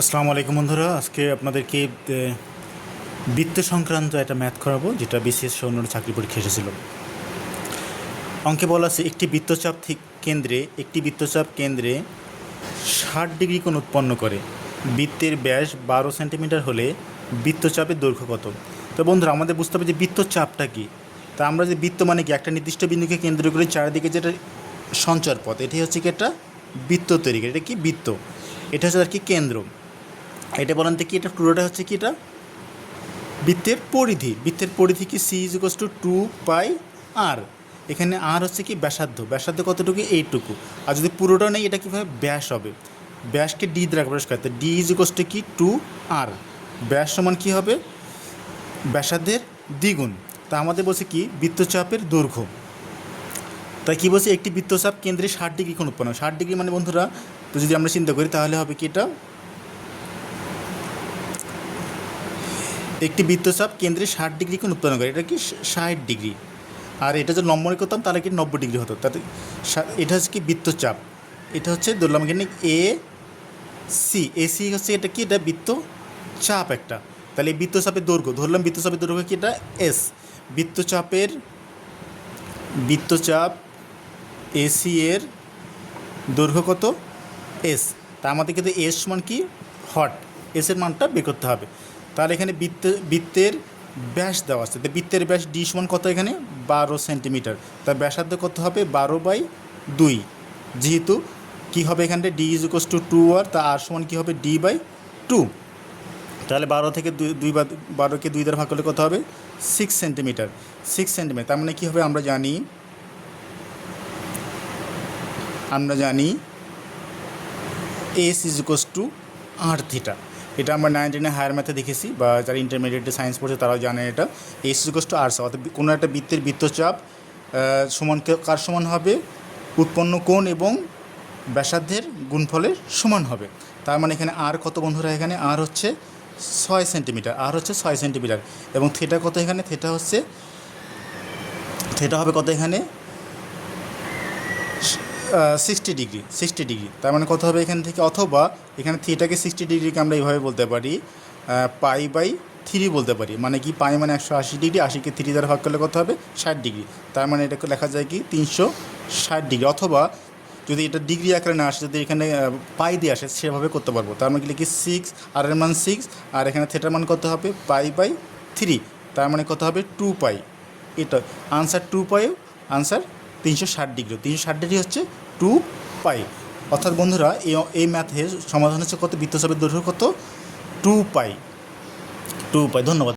আসসালামু আলাইকুম বন্ধুরা। আজকে আপনাদেরকে বৃত্ত সংক্রান্ত একটা ম্যাথ করাবো, যেটা সহ অন্যান্য চাকরি পরীক্ষা এসেছিল। অঙ্কে বলা আছে, একটি বৃত্তচাপ কেন্দ্রে, একটি বৃত্তচাপ কেন্দ্রে ষাট ডিগ্রি কোণ উৎপন্ন করে। বৃত্তের ব্যাস বারো সেন্টিমিটার হলে বৃত্তচাপের দৈর্ঘ্য কত? তো বন্ধুরা, আমাদের বুঝতে হবে যে বৃত্তচাপটা কী। তা আমরা যে বৃত্ত মানে কি? একটা নির্দিষ্ট বিন্দুকে কেন্দ্র করে চারিদিকে যেটা সঞ্চার পথ এটি হচ্ছে কি একটা বৃত্ত তৈরি করে। এটা কি বৃত্ত? এটা হচ্ছে আর কি কেন্দ্র? এটা বলেন তো কি এটা পুরোটা হচ্ছে কি এটা? বৃত্তের পরিধি। বৃত্তের পরিধি কি C is two two pi r এখানে আর হচ্ছে কি ব্যাসার্ধ। ব্যাসার্ধ কতটুকু? এইটুকু। আর যদি পুরোটা নেই, এটা কীভাবে? ব্যাস হবে। ব্যাসকে ডি দ্বারা প্রকাশ করতে ডি ইজ টু কি? টু আর ব্যাস সমান কী হবে? ব্যাসার্ধের দ্বিগুণ। তা আমাদের বলছে কি? বৃত্তচাপের দৈর্ঘ্য। তাই কী বলছে? একটি বৃত্তচাপ কেন্দ্রে ষাট ডিগ্রি কোণ উৎপন্ন ষাট ডিগ্রি মানে বন্ধুরা, তো যদি আমরা চিন্তা করি, তাহলে হবে কি এটা? একটি বৃত্তচাপ কেন্দ্রে ষাট ডিগ্রি কোণ উৎপন্ন করে, এটা কি ষাট ডিগ্রি? আর এটা যদি নম্বরে করতাম তাহলে কি নব্বই ডিগ্রি হতো? তাতে এটা হচ্ছে কি বৃত্তচাপ? এটা হচ্ছে ধরলাম এখানে এ সি। এ সি হচ্ছে এটা কি? এটা বৃত্ত চাপ একটা। তাহলে বৃত্তচাপের দৈর্ঘ্য, ধরলাম বৃত্তচাপের দৈর্ঘ্য কি? এটা এস। বৃত্তচাপের, বৃত্তচাপ এসি এর দৈর্ঘ্য কত? এস। তা আমাদের কিন্তু এস সমান কি? হট। এসের মানটা বের করতে হবে। তাহলে এখানে বৃত্ত, বৃত্তের ব্যাস দেওয়া আছে। বৃত্তের ব্যাস ডি সমান কত এখানে? বারো সেন্টিমিটার। তার ব্যাসার্ধ কত হবে? বারো বাই দুই। যেহেতু কী হবে এখানটা? D is equals two two r তা আর সমান কী হবে? ডি বাই টু তাহলে বারো থেকে দুই দুই বা বারোকে দুই দ্বারা ভাগ করলে কত হবে? সিক্স সেন্টিমিটার সিক্স সেন্টিমিটার তার মানে কী হবে? আমরা জানি আমরা জানি S is equals to r theta এটা আমরা নাইন টেনে হায়ার ম্যাথে দেখেছি, বা যারা ইন্টারমিডিয়েটে সায়েন্স পড়ছে তারাও জানে এটা। এস ইকোস টু আর অর্থাৎ কোনো একটা বৃত্তের বৃত্তচাপ সমান কার সমান হবে? উৎপন্ন কোণ এবং ব্যাসার্ধের গুণফলের সমান হবে। তার মানে এখানে আর কত বন্ধুরা এখানে আর হচ্ছে ছয় সেন্টিমিটার আর হচ্ছে ছয় সেন্টিমিটার এবং থেটা কত এখানে? থেটা হচ্ছে থেটা হবে কত এখানে? সিক্সটি ডিগ্রি সিক্সটি ডিগ্রি তার মানে কত হবে এখান থেকে? অথবা এখানে থিটাকে সিক্সটি ডিগ্রিকে আমরা এইভাবে বলতে পারি পাই বাই থ্রি বলতে পারি। মানে কি পাই মানে একশো আশি ডিগ্রি আশিকে থ্রি দ্বারা ভাগ করলে কত হবে? ষাট ডিগ্রি তার মানে এটাকে লেখা যায় কি? তিনশো ষাট ডিগ্রি অথবা যদি এটা ডিগ্রি আকারে না আসে, যদি এখানে পাই দিয়ে আসে, সেভাবে করতে পারব। তার মানে কি সিক্স আর এর মান সিক্স আর এখানে থেটার মান কত হবে? পাই বাই থ্রি তার মানে কত হবে? টু পাই এটা আনসার টু পাই আনসার তিনশো ষাট ডিগ্রি তিনশো ষাট ডিগ্রি হচ্ছে টু পাই। অর্থাৎ বন্ধুরা, এই এই ম্যাথের সমাধান হচ্ছে কত? বৃত্তচাপের দৈর্ঘ্য কত? Two pi. Two pi. ধন্যবাদ।